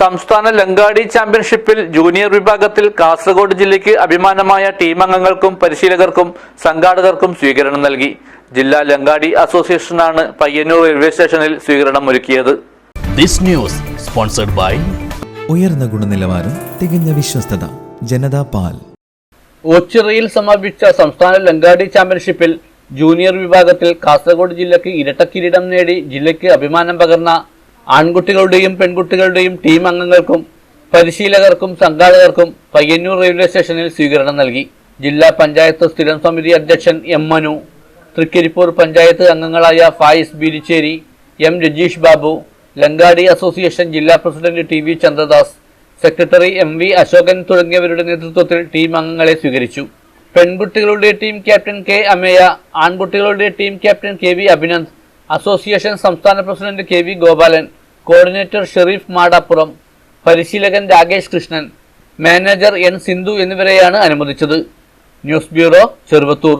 സംസ്ഥാന ലങ്കാടി ചാമ്പ്യൻഷിപ്പിൽ ജൂനിയർ വിഭാഗത്തിൽ കാസർഗോഡ് ജില്ലയ്ക്ക് അഭിമാനമായ ടീം അംഗങ്ങൾക്കും പരിശീലകർക്കും സംഘാടകർക്കും സ്വീകരണം നൽകി. ജില്ലാ ലങ്കാടി അസോസിയേഷനാണ് പയ്യന്നൂർ റെയിൽവേ സ്റ്റേഷനിൽ സ്വീകരണം ഒരുക്കിയത്. This news sponsored by ഉയർന്ന ഗുണനിലവാരം തികഞ്ഞ വിശ്വസ്തത ജനതാ പാൽ. ഓച്ചിറയിൽ സമാപിച്ച സംസ്ഥാന ലങ്കാടി ചാമ്പ്യൻഷിപ്പിൽ ജൂനിയർ വിഭാഗത്തിൽ കാസർഗോഡ് ജില്ലയ്ക്ക് ഇരട്ട കിരീടം നേടി ജില്ലയ്ക്ക് അഭിമാനം പകർന്ന ആൺകുട്ടികളുടെയും പെൺകുട്ടികളുടെയും ടീം അംഗങ്ങൾക്കും പരിശീലകർക്കും സംഘാടകർക്കും പയ്യന്നൂർ റെയിൽവേ സ്റ്റേഷനിൽ സ്വീകരണം നൽകി. ജില്ലാ പഞ്ചായത്ത് സ്ഥിരം സമിതി അധ്യക്ഷൻ എം മനു തൃക്കരിപ്പൂർ പഞ്ചായത്ത് അംഗങ്ങളായ ഫായിസ് ബിരിച്ചേരി എം രജീഷ് ബാബു ലങ്കാടി അസോസിയേഷൻ ജില്ലാ president T V Chandradas secretary M V Ashokan തുടങ്ങിയവരുടെ നേതൃത്വത്തിൽ ടീം അംഗങ്ങളെ സ്വീകരിച്ചു. പെൺകുട്ടികളുടെ ടീം ക്യാപ്റ്റൻ കെ അമേയ ആൺകുട്ടികളുടെ team captain K V Abhinand association സംസ്ഥാന president K V Gopalan coordinator Shareef Madappuram പരിശീലകൻ രാകേഷ് കൃഷ്ണൻ മാനേജർ എൻ സിന്ധു എന്നിവരെയാണ് അനുവദിച്ചത് ന്യൂസ് ബ്യൂറോ ചെറുവത്തൂർ.